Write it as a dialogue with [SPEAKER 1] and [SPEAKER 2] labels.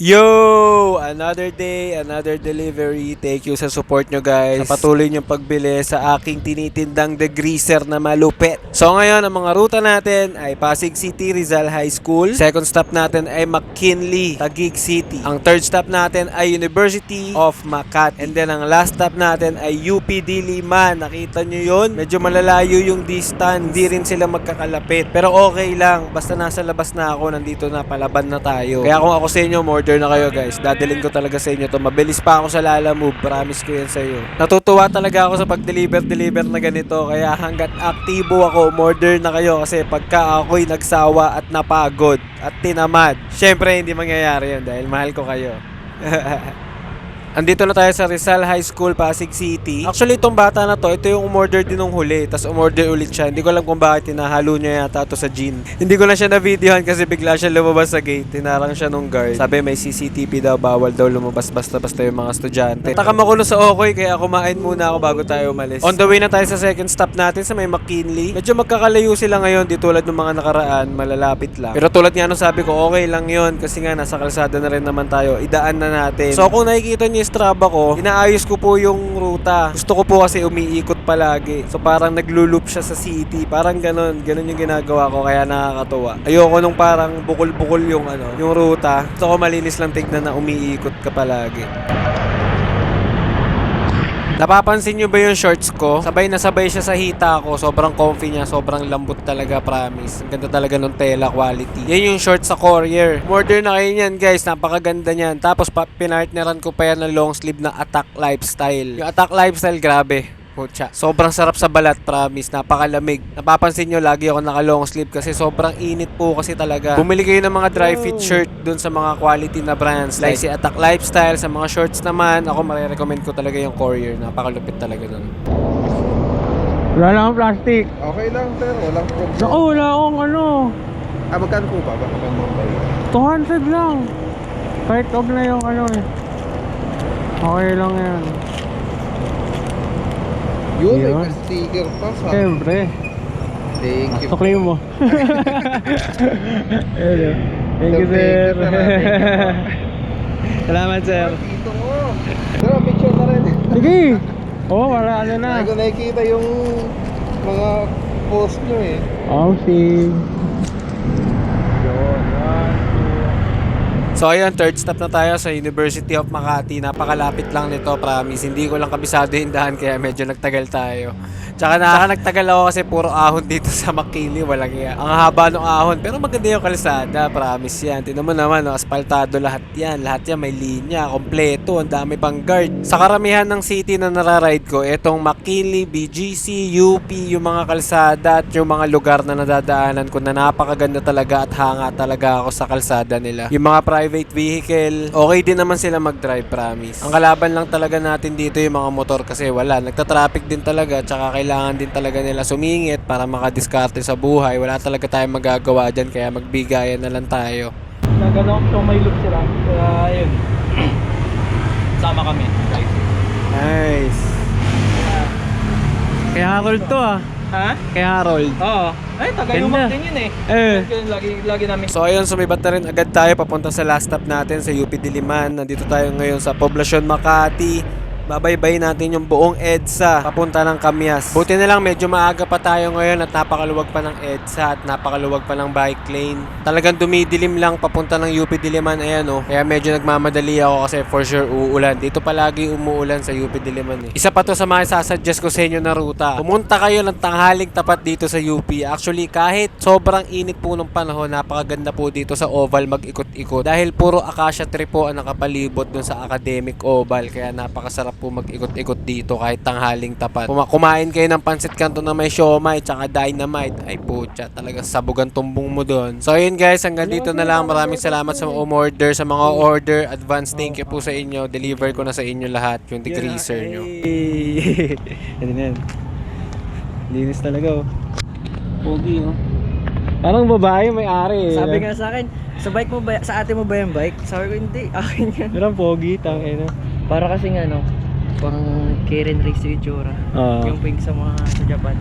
[SPEAKER 1] Yo! Another day, another delivery. Thank you sa support nyo guys. Sa patuloy nyong pagbili sa aking tinitindang degreaser na malupit. So ngayon, ang mga ruta natin ay Pasig City, Rizal High School. Second stop natin ay McKinley, Taguig City. Ang third stop natin ay University of Makati. And then ang last stop natin ay UP Diliman. Nakita nyo yun? Medyo malalayo yung distance. Hindi rin sila magkakalapit. Pero okay lang. Basta nasa labas na ako, nandito na palaban na tayo. Kaya kung ako sa inyo, order na kayo guys. Dadalhin ko talaga sa inyo to. Mabilis pa ako sa Lala Move. Promise ko yan sa iyo. Natutuwa talaga ako sa pag-deliver-deliver na ganito. Kaya hanggat aktibo ako, order na kayo. Kasi pagka ako'y nagsawa at napagod at tinamad, syempre hindi mangyayari yun dahil mahal ko kayo. Andito na tayo sa Rizal High School, Pasig City. Actually, itong bata na to, ito yung umorder din nung huli. Tapos umorder ulit siya. Hindi ko alam kung bakit tinahalo niya yata to sa jean. Hindi ko na siya na-videohan kasi bigla siya lumabas sa gate. Tinarang siya nung guard. Sabi may CCTV daw, bawal daw lumabas basta-basta yung mga estudyante. Takam ako sa Okoy, kaya kumain muna ako bago tayo umalis. On the way na tayo sa second stop natin sa may McKinley. Medyo magkakalayo sila ngayon, di tulad ng mga nakaraan, malalapit lang. Pero tulad nga nung sabi ko, okay lang yon kasi nga nasa kalsada na rin naman tayo. Idaan na natin. So kung nakikita niyo Strava ko, inaayos ko po yung ruta. Gusto ko po kasi umiikot palagi. So parang naglulup siya sa city. Parang ganun. Ganun yung ginagawa ko kaya nakakatuwa. Ayoko nung parang bukol-bukol yung ano, yung ruta. Gusto ko malinis lang tignan na umiikot ka palagi. Napapansin nyo ba yung shorts ko? Sabay na sabay siya sa hita ko. Sobrang comfy niya. Sobrang lambot talaga, promise. Ang ganda talaga ng tela quality. Yan yung shorts sa Courier. Order na kayo niyan, guys. Napakaganda niyan. Tapos, pinartneran ko pa yan ng long sleeve na Attack Lifestyle. Yung Attack Lifestyle, grabe. Pucha. Sobrang sarap sa balat, promise. Napakalamig. Napapansin nyo, lagi ako naka long sleeve kasi sobrang init po kasi talaga. Bumili kayo ng mga dry fit shirt dun sa mga quality na brands like si Attack Lifestyle. Sa mga shorts naman, ako marirecommend ko talaga yung Courier. Napakalupit talaga nun.
[SPEAKER 2] Wala lang akong plastic.
[SPEAKER 3] Okay lang sir, walang problem.
[SPEAKER 2] Naku, wala akong ano.
[SPEAKER 3] Ah, magkano po ba? Baka may mabay.
[SPEAKER 2] 200 lang. Kahit og na yung ano eh. Okay lang yan.
[SPEAKER 3] Yun,
[SPEAKER 2] Yun.
[SPEAKER 3] may sticker pa sa...
[SPEAKER 2] Siyempre.
[SPEAKER 3] Thank you.
[SPEAKER 2] Sukli mo. Ayun, oh. Thank you, sir. Salamat, sir.
[SPEAKER 3] Dito mo. Sir, picture na rin.
[SPEAKER 2] Sige. Oo, oh, wala ano na.
[SPEAKER 3] Hindi ko nakikita yung mga post nyo eh.
[SPEAKER 2] Oh,
[SPEAKER 1] So ayun, third stop na tayo sa University of Makati. Napakalapit lang nito, promise. Hindi ko lang kabisado yung daan kaya medyo nagtagal tayo. Tsaka na nagtagal ako kasi puro ahon dito sa Makili. Walang iya. Ang haba ng ahon. Pero maganda yung kalsada, promise yan. Tinan mo naman, no, asfaltado lahat yan. Lahat yan may linya, kompleto. Ang dami pang guard. Sa karamihan ng city na nararide ko, etong Makili, BGC, UP, yung mga kalsada at yung mga lugar na nadadaanan ko na napakaganda talaga at hanga talaga ako sa kalsada nila. Yung mga private vehicle, okay din naman sila mag-drive, promise. Ang kalaban lang talaga natin dito yung mga motor kasi wala. Nagta-traffic din talaga tsaka kailangan din talaga nila sumingit para makadiskarte sa buhay. Wala talaga tayong magagawa dyan kaya magbigayan na lang tayo.
[SPEAKER 2] Nagano ko may look sila. Kaya yun. Sama kami. Guys.
[SPEAKER 1] Nice. Kaya Harold to ah.
[SPEAKER 2] Ha?
[SPEAKER 1] Kaya Harold.
[SPEAKER 2] Oo. Ay, taga
[SPEAKER 1] Ganda.
[SPEAKER 2] yumak din yun eh.
[SPEAKER 1] Eh.
[SPEAKER 2] Lagi, lagi namin.
[SPEAKER 1] So ayun, sumibat na rin agad tayo papunta sa last stop natin sa UP Diliman. Nandito tayo ngayon sa Poblacion Makati. Babaybay natin yung buong EDSA papunta ng Kamyas. Buti na lang medyo maaga pa tayo ngayon at napakaluwag pa ng EDSA at napakaluwag pa ng bike lane. Talagang dumidilim lang papunta ng UP Diliman. Ayan oh. Kaya medyo nagmamadali ako kasi for sure uulan. Dito palagi umuulan sa UP Diliman eh. Isa pa to sa mga sasuggest ko sa inyo na ruta. Pumunta kayo ng tanghaling tapat dito sa UP. Actually kahit sobrang init po ng panahon, napakaganda po dito sa oval mag-ikot-ikot. Dahil puro acacia tree po ang nakapalibot dun sa academic oval. Kaya napakasarap po mag-ikot-ikot dito kahit tanghaling tapat. Kuma- kumain kayo ng pansit kanto na may siomay tsaka dynamite. Ay putya, talaga sabugan tumbong mo doon. So ayun guys, hanggang dito na lang. Maraming salamat sa mga umorder, sa mga order. Advance thank you po sa inyo. Deliver ko na sa inyo lahat yung degreaser nyo.
[SPEAKER 2] Yan yan. Linis talaga oh. Pogi oh. Parang babae may ari eh.
[SPEAKER 4] Sabi nga sa akin, sa bike mo ba, sa ate mo ba yung bike? Sabi ko hindi, akin yan.
[SPEAKER 2] Pero ang pogi, tang ina.
[SPEAKER 4] Para kasing ano, pang Karen Race yung itsura.
[SPEAKER 2] Oo.
[SPEAKER 4] Yung pink sa mga sa Japan.